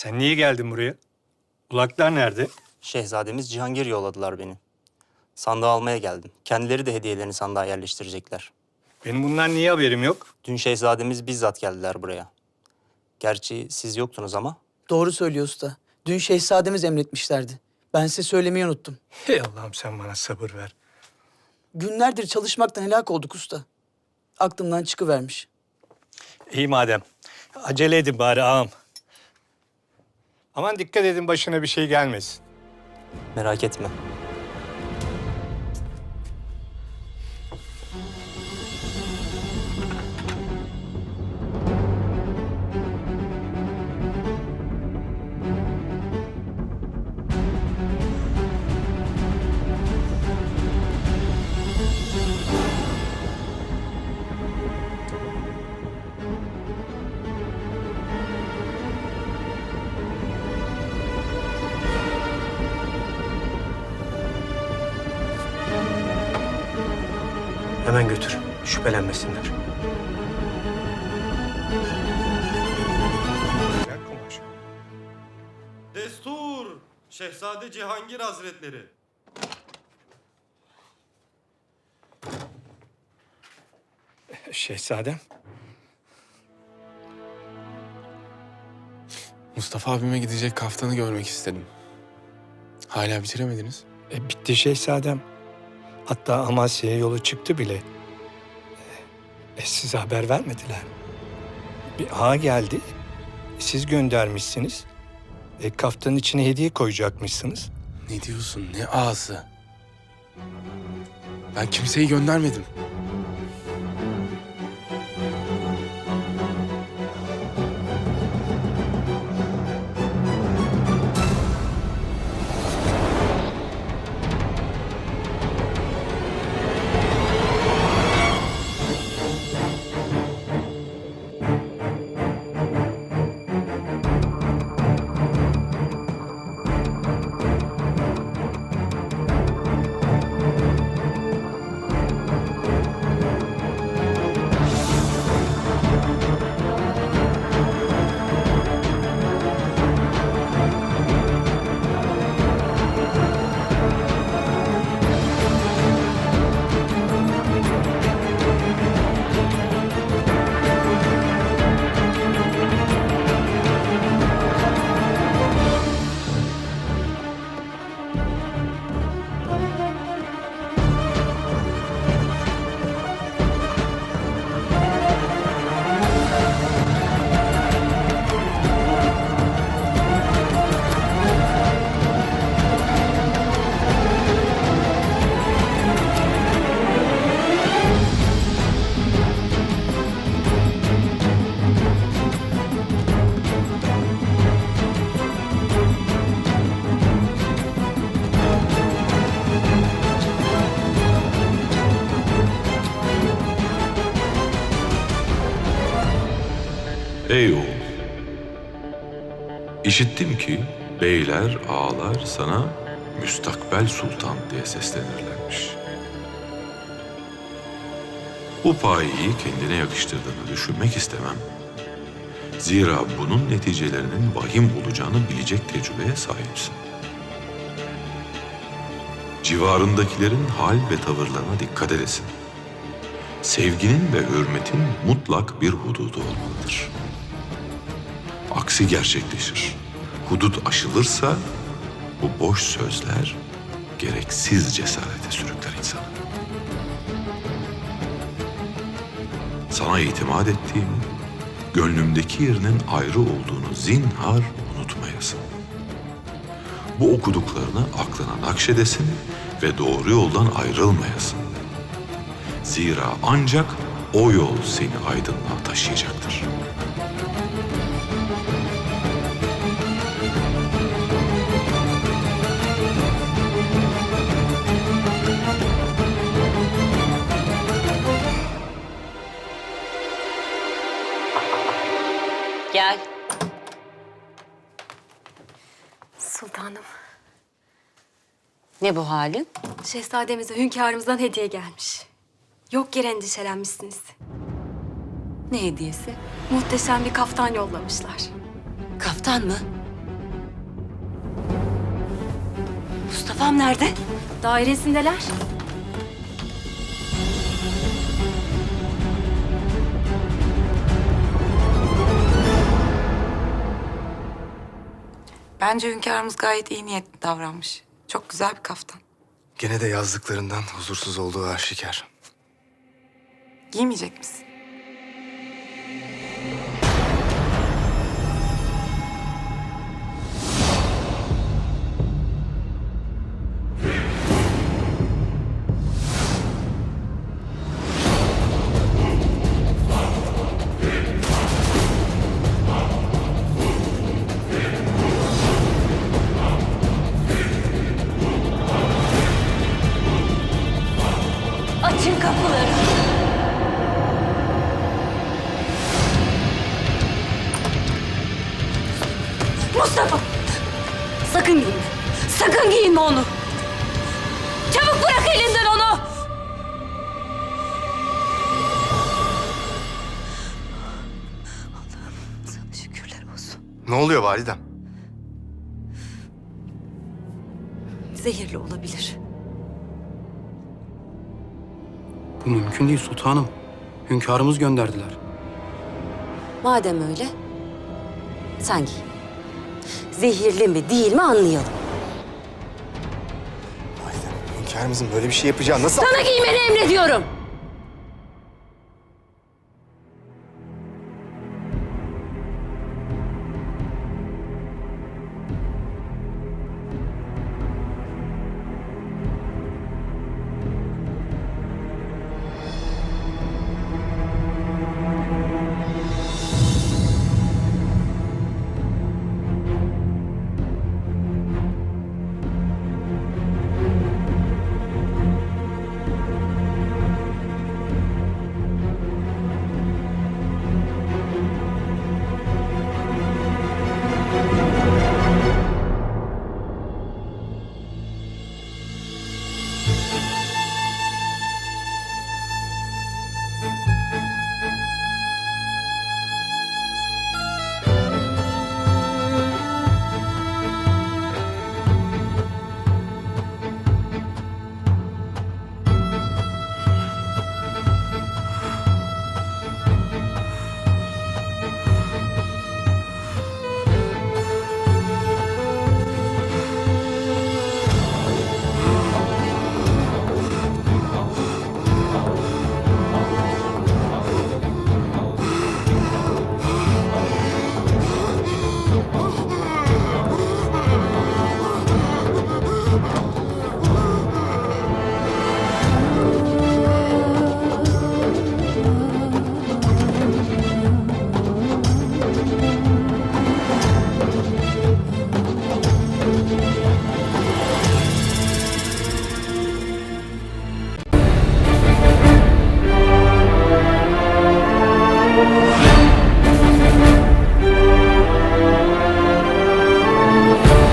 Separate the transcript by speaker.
Speaker 1: Sen niye geldin buraya? Ulaklar nerede?
Speaker 2: Şehzademiz Cihangir yolladılar beni. Sandığı almaya geldim. Kendileri de hediyelerini sandığa yerleştirecekler.
Speaker 1: Benim bundan niye haberim yok?
Speaker 2: Dün şehzademiz bizzat geldiler buraya. Gerçi siz yoktunuz ama
Speaker 3: Doğru söylüyor usta. Dün şehzademiz emretmişlerdi. Ben size söylemeyi unuttum.
Speaker 1: Hey Allah'ım sen bana sabır ver.
Speaker 3: Günlerdir çalışmaktan helak olduk usta. Aklımdan çıkıvermiş.
Speaker 1: İyi madem. Acele edin bari ağam. Aman dikkat edin başına bir şey gelmesin.
Speaker 2: merak etme.
Speaker 4: Hemen götür. Şüphelenmesinler.
Speaker 5: Destur! Şehzade Cihangir Hazretleri.
Speaker 1: Şehzadem.
Speaker 6: Mustafa abime gidecek kaftanı görmek istedim. Hala bitiremediniz.
Speaker 1: E, bitti şehzadem. Hatta Amasya'ya yolu çıktı bile. E, size haber vermediler. Bir ağa geldi. Siz göndermişsiniz. E, kaftanın içine hediye koyacakmışsınız.
Speaker 6: Ne diyorsun? Ne ağası? Ben kimseyi göndermedim.
Speaker 7: Ey oğul! İşittim ki beyler, ağalar sana müstakbel sultan diye seslenirlermiş. Bu payeyi kendine yakıştırdığını düşünmek istemem. Zira bunun neticelerinin vahim olacağını bilecek tecrübeye sahipsin. Civarındakilerin hal ve tavırlarına dikkat edesin. Sevginin ve hürmetin mutlak bir hududu olmalıdır. Aksi gerçekleşir. Hudut aşılırsa bu boş sözler gereksiz cesarete sürükler insanı. Sana itimat ettiğimi, gönlümdeki yerinin ayrı olduğunu zinhar unutmayasın. Bu okuduklarını aklına nakşedesin ve doğru yoldan ayrılmayasın. Zira ancak o yol seni aydınlığa taşıyacaktır.
Speaker 8: Gel.
Speaker 9: Sultanım,
Speaker 8: Ne bu halin?
Speaker 9: şehzademize hünkârımızdan hediye gelmiş. Yok yere endişelenmişsiniz.
Speaker 8: Ne hediyesi?
Speaker 9: Muhteşem bir kaftan yollamışlar.
Speaker 8: Kaftan mı? Mustafa'm nerede?
Speaker 9: Dairesindeler.
Speaker 8: Bence hünkârımız gayet iyi niyetli davranmış. Çok güzel bir kaftan.
Speaker 10: Gene de yazdıklarından huzursuz olduğu aşikar.
Speaker 8: Giymeyecek misin? Sakın giyinme onu. Çabuk bırak elinden onu. Allah'ım sana şükürler olsun.
Speaker 10: Ne oluyor validem?
Speaker 8: Zehirli olabilir.
Speaker 4: Bu mümkün değil sultanım. Hünkârımız gönderdiler.
Speaker 8: Madem öyle, sen giy. Zehirli mi değil mi anlayalım.
Speaker 10: Hünkârımızın böyle bir şey yapacağı nasıl...
Speaker 8: Sana giymeni emrediyorum.